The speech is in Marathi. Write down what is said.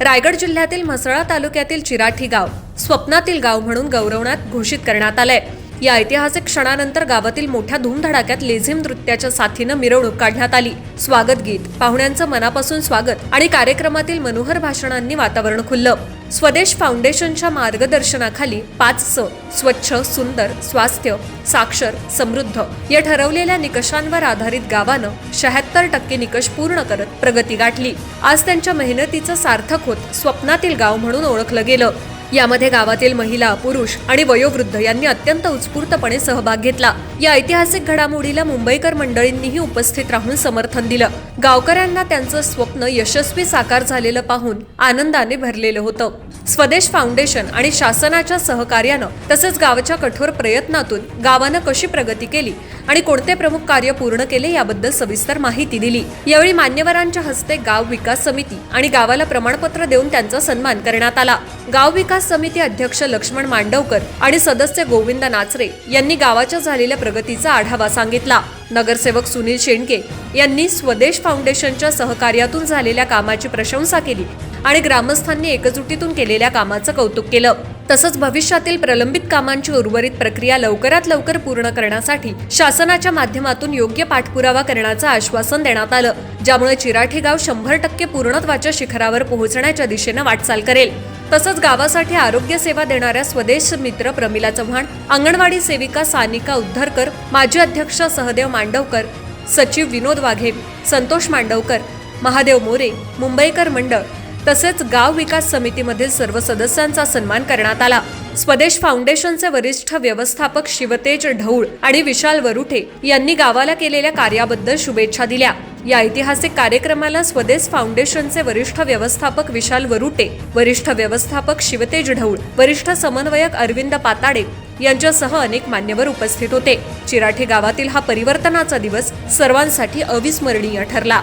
रायगड जिल्ह्यातील म्हसळा तालुक्यातील चिराठी गाव स्वप्नातील गाव म्हणून गौरवण्यात घोषित करण्यात आलंय. या ऐतिहासिक क्षणानंतर गावातील मोठ्या धूमधडाक्यात लेझिम नृत्याच्या साथीनं मिरवणूक काढण्यात आली. स्वागत गीत पाहुण्यांचं मनापासून स्वागत आणि कार्यक्रमातील मनोहर भाषणांनी वातावरण खुललं. स्वदेश फाउंडेशनच्या मार्गदर्शनाखाली पाच स स्वच्छ सुंदर स्वास्थ्य साक्षर समृद्ध या ठरवलेल्या निकषांवर आधारित गावानं शहात्तर टक्के निकष पूर्ण करत प्रगती गाठली. आज त्यांच्या मेहनतीचं सार्थक होत स्वप्नातील गाव म्हणून ओळखलं गेलं. यामध्ये गावातील महिला पुरुष आणि वयोवृद्ध यांनी अत्यंत उत्स्फूर्तपणे सहभाग घेतला. या ऐतिहासिक घडामोडीला मुंबईकर मंडळींनीही उपस्थित राहून समर्थन दिलं. गावकऱ्यांना त्यांचं स्वप्न यशस्वी साकार झालेलं पाहून आनंदाने भरलेलं होतं. स्वदेश फाउंडेशन आणि शासनाच्या सहकार्यानं तसंच गावच्या कठोर प्रयत्नातून गावानं कशी प्रगती केली आणि कोणते प्रमुख कार्य पूर्ण केले याबद्दल सविस्तर माहिती दिली. यावेळी मान्यवरांच्या हस्ते गाव विकास समिती आणि गावाला प्रमाणपत्र देऊन त्यांचा सन्मान करण्यात आला. गाव विकास समिती अध्यक्ष लक्ष्मण मांडवकर आणि सदस्य गोविंद नाचरे यांनी गावाच्या झालेल्या प्रगतीचा आढावा सांगितला. नगरसेवक सुनील शेंडके यांनी स्वदेश फाउंडेशनच्या सहकार्यातून झालेल्या कामाची प्रशंसा केली आणि ग्रामस्थांनी एकजुटीतून केलेल्या कामाचं कौतुक केलं. तसंच भविष्यातील प्रलंबित कामांची उर्वरित प्रक्रिया लवकरात लवकर पूर्ण करण्यासाठी शासनाच्या माध्यमातून योग्य पाठपुरावा करण्याचं आश्वासन देण्यात आलं ज्यामुळे चिराठी गाव शंभर टक्के पूर्णत्वाच्या शिखरावर पोहोचण्याच्या दिशेनं वाटचाल करेल. तसंच गावासाठी आरोग्य सेवा देणाऱ्या स्वदेश मित्र प्रमिला चव्हाण अंगणवाडी सेविका सानिका उद्धरकर माजी अध्यक्ष सहदेव मांडवकर सचिव विनोद वाघे संतोष मांडवकर महादेव मोरे मुंबईकर मंडळ तसेच गाव विकास समितीमधील सर्व सदस्यांचा सन्मान करण्यात आला. स्वदेश फाउंडेशनचे वरिष्ठ व्यवस्थापक शिवतेज ढौळ आणि विशाल वरुठे यांनी गावाला केलेल्या कार्याबद्दल शुभेच्छा दिल्या. या ऐतिहासिक कार्यक्रमाला स्वदेश फाउंडेशनचे वरिष्ठ व्यवस्थापक विशाल वरुटे वरिष्ठ व्यवस्थापक शिवतेज ढौळ वरिष्ठ समन्वयक अरविंद पाताडे यांच्यासह अनेक मान्यवर उपस्थित होते. चिराठी गावातील हा परिवर्तनाचा दिवस सर्वांसाठी अविस्मरणीय ठरला.